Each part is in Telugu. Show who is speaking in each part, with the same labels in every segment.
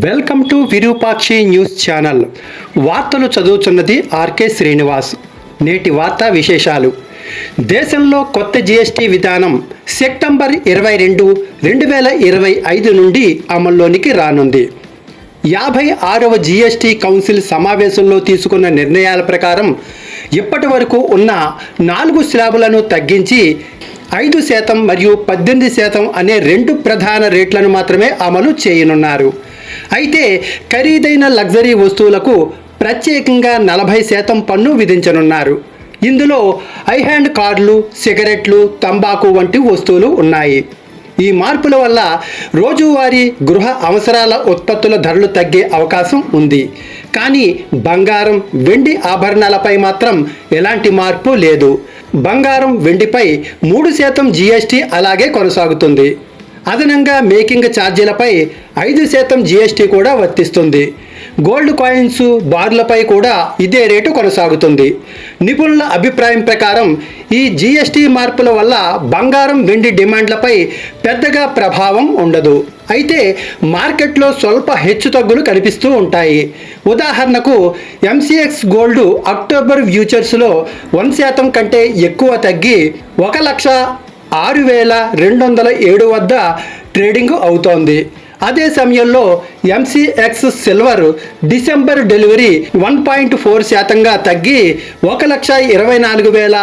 Speaker 1: Welcome to Virupakshi news channel. వార్తలు చదువుతున్నది ఆర్కే శ్రీనివాస్. నేటి వార్తా విశేషాలు. దేశంలో కొత్త జీఎస్టీ విధానం సెప్టెంబర్ ఇరవై రెండు రెండు వేల ఇరవై ఐదు నుండి అమల్లోనికి రానుంది. యాభై ఆరవ జీఎస్టీ కౌన్సిల్ సమావేశంలో తీసుకున్న నిర్ణయాల ప్రకారం ఇప్పటి వరకు ఉన్న నాలుగు స్లాబులను తగ్గించి ఐదు శాతం మరియు పద్దెనిమిది శాతం అనే రెండు ప్రధాన రేట్లను మాత్రమే అమలు చేయనున్నారు. అయితే ఖరీదైన లగ్జరీ వస్తువులకు ప్రత్యేకంగా నలభై శాతం పన్ను విధించనున్నారు. ఇందులో ఐ హ్యాండ్ కార్లు సిగరెట్లు తంబాకు వంటి వస్తువులు ఉన్నాయి. ఈ మార్పుల వల్ల రోజువారీ గృహ అవసరాల ఉత్పత్తుల ధరలు తగ్గే అవకాశం ఉంది. కానీ బంగారం వెండి ఆభరణాలపై మాత్రం ఎలాంటి మార్పు లేదు. బంగారం వెండిపై మూడు శాతం జీఎస్టీ అలాగే కొనసాగుతుంది. అదనంగా మేకింగ్ ఛార్జీలపై ఐదు శాతం జీఎస్టీ కూడా వర్తిస్తుంది. గోల్డ్ కాయిన్స్ బార్లపై కూడా ఇదే రేటు కొనసాగుతుంది. నిపుణుల అభిప్రాయం ప్రకారం ఈ జీఎస్టీ మార్పుల వల్ల బంగారం వెండి డిమాండ్లపై పెద్దగా ప్రభావం ఉండదు. అయితే మార్కెట్లో స్వల్ప హెచ్చుతగ్గులు కనిపిస్తూ ఉంటాయి. ఉదాహరణకు ఎంసీఎక్స్ గోల్డ్ అక్టోబర్ ఫ్యూచర్స్లో వన్ శాతం కంటే ఎక్కువ తగ్గి ఒక లక్ష ఆరు వేల రెండు వందల ఏడు వద్ద ట్రేడింగ్ అవుతోంది. అదే సమయంలో MCX silver December delivery one point four శాతంగా తగ్గి ఒక లక్ష ఇరవై నాలుగు వేల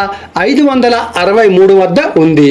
Speaker 1: ఐదు వందల అరవై మూడు వద్ద ఉంది.